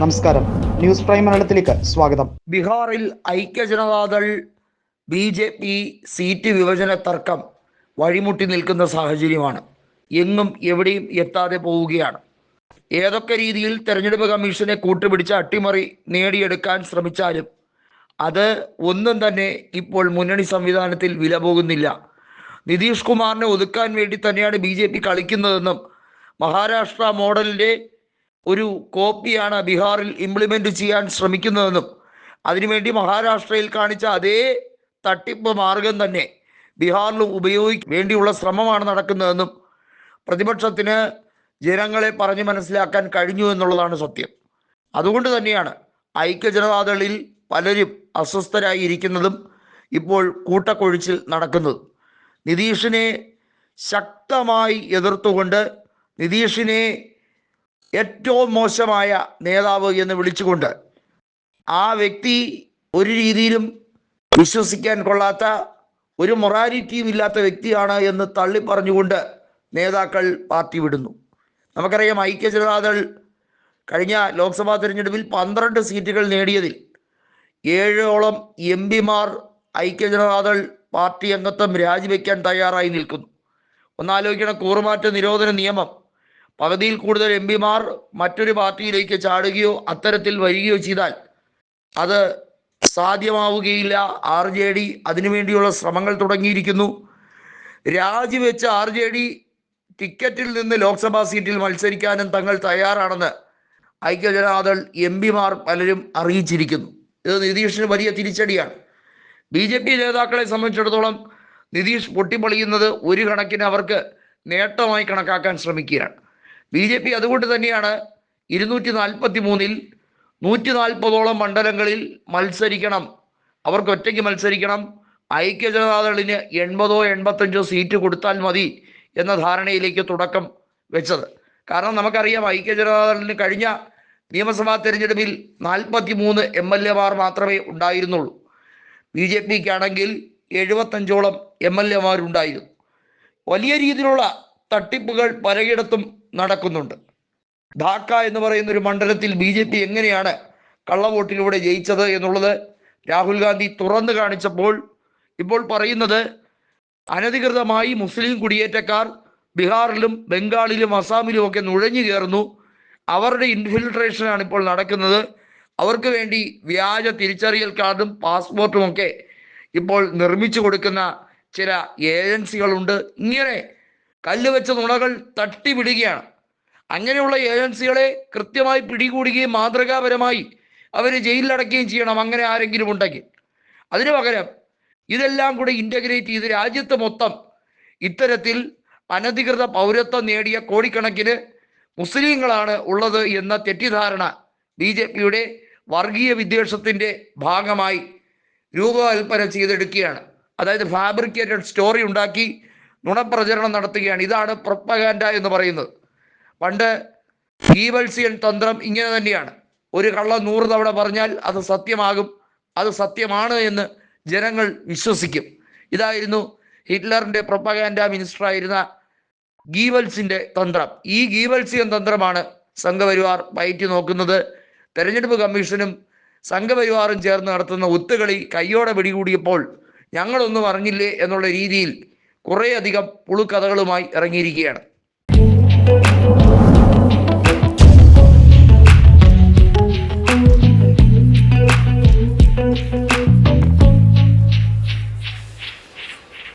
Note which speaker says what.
Speaker 1: നമസ്കാരം. News prime മലയാളത്തിലേക്ക് സ്വാഗതം.
Speaker 2: ബീഹാറിൽ ഐക്യ Janata Dal B J P seat വിഭജന തർക്കം വഴിമുട്ടി നിൽക്കുന്ന സാഹചര്യമാണ്. എങ്ങും എവിടെയും എത്താതെ പോവുകയാണ്. ഏതൊക്കെ രീതിയിൽ തെരഞ്ഞെടുപ്പ് കമ്മീഷനെ കൂട്ടുപിടിച്ച് അട്ടിമറി നേടിയെടുക്കാൻ ശ്രമിച്ചാലും അത് ഒന്നും തന്നെ ഇപ്പോൾ മുന്നണി സംവിധാനത്തിൽ വില പോകുന്നില്ല. നിതീഷ് കുമാറിനെ ഒതുക്കാൻ വേണ്ടി തന്നെയാണ് ബി കളിക്കുന്നതെന്നും മഹാരാഷ്ട്ര മോഡലിന്റെ ഒരു കോപ്പിയാണ് ബീഹാറിൽ ഇംപ്ലിമെന്റ് ചെയ്യാൻ ശ്രമിക്കുന്നതെന്നും അതിനുവേണ്ടി മഹാരാഷ്ട്രയിൽ കാണിച്ച അതേ തട്ടിപ്പ് മാർഗം തന്നെ ബീഹാറിലും ഉപയോഗിക്കാൻ വേണ്ടിയുള്ള ശ്രമമാണ് നടക്കുന്നതെന്നും പ്രതിപക്ഷത്തിന് ജനങ്ങളെ പറഞ്ഞു മനസ്സിലാക്കാൻ കഴിഞ്ഞു എന്നുള്ളതാണ് സത്യം. അതുകൊണ്ട് തന്നെയാണ് ഐക്യ ജനതാദളിൽ പലരും അസ്വസ്ഥരായിരിക്കുന്നതും ഇപ്പോൾ കൂട്ടക്കൊഴിച്ചിൽ നടക്കുന്നത്. നിതീഷിനെ ശക്തമായി എതിർത്തുകൊണ്ട് നിതീഷിനെ ഏറ്റവും മോശമായ നേതാവ് എന്ന് വിളിച്ചുകൊണ്ട് ആ വ്യക്തി ഒരു രീതിയിലും വിശ്വസിക്കാൻ കൊള്ളാത്ത ഒരു മൊറാലിറ്റിയും ഇല്ലാത്ത വ്യക്തിയാണ് എന്ന് തള്ളി പറഞ്ഞുകൊണ്ട് നേതാക്കൾ പാർട്ടി വിടുന്നു. നമുക്കറിയാം ഐക്യ ജനതാദൾ കഴിഞ്ഞ ലോക്സഭാ തിരഞ്ഞെടുപ്പിൽ പന്ത്രണ്ട് സീറ്റുകൾ നേടിയതിൽ ഏഴോളം എം പിമാർ ഐക്യ ജനതാദൾ പാർട്ടി അംഗത്വം രാജിവെക്കാൻ തയ്യാറായി നിൽക്കുന്നു. ഒന്നാലോചിക്കണം കൂറുമാറ്റ നിരോധന നിയമം പകുതിയിൽ കൂടുതൽ എം പിമാർ മറ്റൊരു പാർട്ടിയിലേക്ക് ചാടുകയോ അത്തരത്തിൽ വരികയോ ചെയ്താൽ അത് സാധ്യമാവുകയില്ല. ആർ ജെ ഡി അതിനുവേണ്ടിയുള്ള ശ്രമങ്ങൾ തുടങ്ങിയിരിക്കുന്നു. രാജിവെച്ച ആർ ജെ ഡി ടിക്കറ്റിൽ നിന്ന് ലോക്സഭാ സീറ്റിൽ മത്സരിക്കാനും തങ്ങൾ തയ്യാറാണെന്ന് ഐക്യജനാദൾ എം പിമാർ പലരും അറിയിച്ചിരിക്കുന്നു. ഇത് നിതീഷിന് വലിയ തിരിച്ചടിയാണ്. ബി ജെ പി നേതാക്കളെ സംബന്ധിച്ചിടത്തോളം നിതീഷ് പൊട്ടിപ്പൊളിയുന്നത് ഒരു കണക്കിന് അവർക്ക് നേട്ടമായി കണക്കാക്കാൻ ശ്രമിക്കുകയാണ്. ബി ജെ പി അതുകൊണ്ട് തന്നെയാണ് ഇരുന്നൂറ്റി നാൽപ്പത്തി മൂന്നിൽ നൂറ്റി നാൽപ്പതോളം മണ്ഡലങ്ങളിൽ മത്സരിക്കണം. അവർക്ക് ഒറ്റയ്ക്ക് മത്സരിക്കണം. ഐക്യ ജനതാദളിന് എൺപതോ എൺപത്തഞ്ചോ സീറ്റ് കൊടുത്താൽ മതി എന്ന ധാരണയിലേക്ക് തുടക്കം വെച്ചത്. കാരണം നമുക്കറിയാം ഐക്യ ജനതാദളിന് കഴിഞ്ഞ നിയമസഭാ തെരഞ്ഞെടുപ്പിൽ നാൽപ്പത്തി മൂന്ന് എം എൽ എമാർ മാത്രമേ ഉണ്ടായിരുന്നുള്ളൂ. ബി ജെ പിക്കാണെങ്കിൽ എഴുപത്തഞ്ചോളം എം എൽ എമാരുണ്ടായിരുന്നു വലിയ രീതിയിലുള്ള തട്ടിപ്പുകൾ പലയിടത്തും നടക്കുന്നുണ്ട്. ധാക്ക എന്ന് പറയുന്ന ഒരു മണ്ഡലത്തിൽ ബി ജെ പി എങ്ങനെയാണ് കള്ളവോട്ടിലൂടെ ജയിച്ചത് എന്നുള്ളത് രാഹുൽ ഗാന്ധി തുറന്നു കാണിച്ചപ്പോൾ ഇപ്പോൾ പറയുന്നത് അനധികൃതമായി മുസ്ലിം കുടിയേറ്റക്കാർ ബീഹാറിലും ബംഗാളിലും അസാമിലും ഒക്കെ നുഴഞ്ഞു കയറുന്നു. അവരുടെ ഇൻഫിൽട്രേഷനാണ് ഇപ്പോൾ നടക്കുന്നത്. അവർക്ക് വേണ്ടി വ്യാജ തിരിച്ചറിയൽ കാർഡും പാസ്പോർട്ടും ഒക്കെ ഇപ്പോൾ നിർമ്മിച്ചു കൊടുക്കുന്ന ചില ഏജൻസികളുണ്ട്. ഇങ്ങനെ കല്ല് വെച്ച നുണകൾ തട്ടിവിടുകയാണ്. അങ്ങനെയുള്ള ഏജൻസികളെ കൃത്യമായി പിടികൂടുകയും മാതൃകാപരമായി അവരെ ജയിലിലടക്കുകയും ചെയ്യണം അങ്ങനെ ആരെങ്കിലും ഉണ്ടെങ്കിൽ. അതിനു പകരം ഇതെല്ലാം കൂടെ ഇന്റഗ്രേറ്റ് ചെയ്ത് രാജ്യത്ത് മൊത്തം ഇത്തരത്തിൽ അനധികൃത പൗരത്വം നേടിയ കോടിക്കണക്കിന് മുസ്ലിങ്ങളാണ് ഉള്ളത് എന്ന തെറ്റിദ്ധാരണ ബി ജെ പിയുടെ വർഗീയ വിദ്വേഷത്തിന്റെ ഭാഗമായി രൂപകൽപ്പന ചെയ്തെടുക്കുകയാണ്. അതായത് ഫാബ്രിക്കേറ്റഡ് സ്റ്റോറി ഉണ്ടാക്കി നുണപ്രചരണം നടത്തുകയാണ്. ഇതാണ് പ്രൊപ്പഗാൻഡ എന്ന് പറയുന്നത്. പണ്ട് ഈവൽസിയൻ തന്ത്രം ഇങ്ങനെ തന്നെയാണ്. ഒരു കള്ളം നൂറ് തവണ പറഞ്ഞാൽ അത് സത്യമാകും അത് സത്യമാണ് എന്ന് ജനങ്ങൾ വിശ്വസിക്കും. ഇതായിരുന്നു ഹിറ്റ്ലറിന്റെ പ്രൊപ്പഗാൻഡ മിനിസ്റ്ററായിരുന്ന ഗീവൽസിന്റെ തന്ത്രം. ഈ ഗീവൽസിയൻ തന്ത്രമാണ് സംഘപരിവാർ പയറ്റി നോക്കുന്നത്. തെരഞ്ഞെടുപ്പ് കമ്മീഷനും സംഘപരിവാറും ചേർന്ന് നടത്തുന്ന ഒത്തുകളി കയ്യോടെ പിടികൂടിയപ്പോൾ ഞങ്ങളൊന്നും അറിഞ്ഞില്ലേ എന്നുള്ള രീതിയിൽ കുറേയധികം പുളുക്കഥകളുമായി ഇറങ്ങിയിരിക്കുകയാണ്.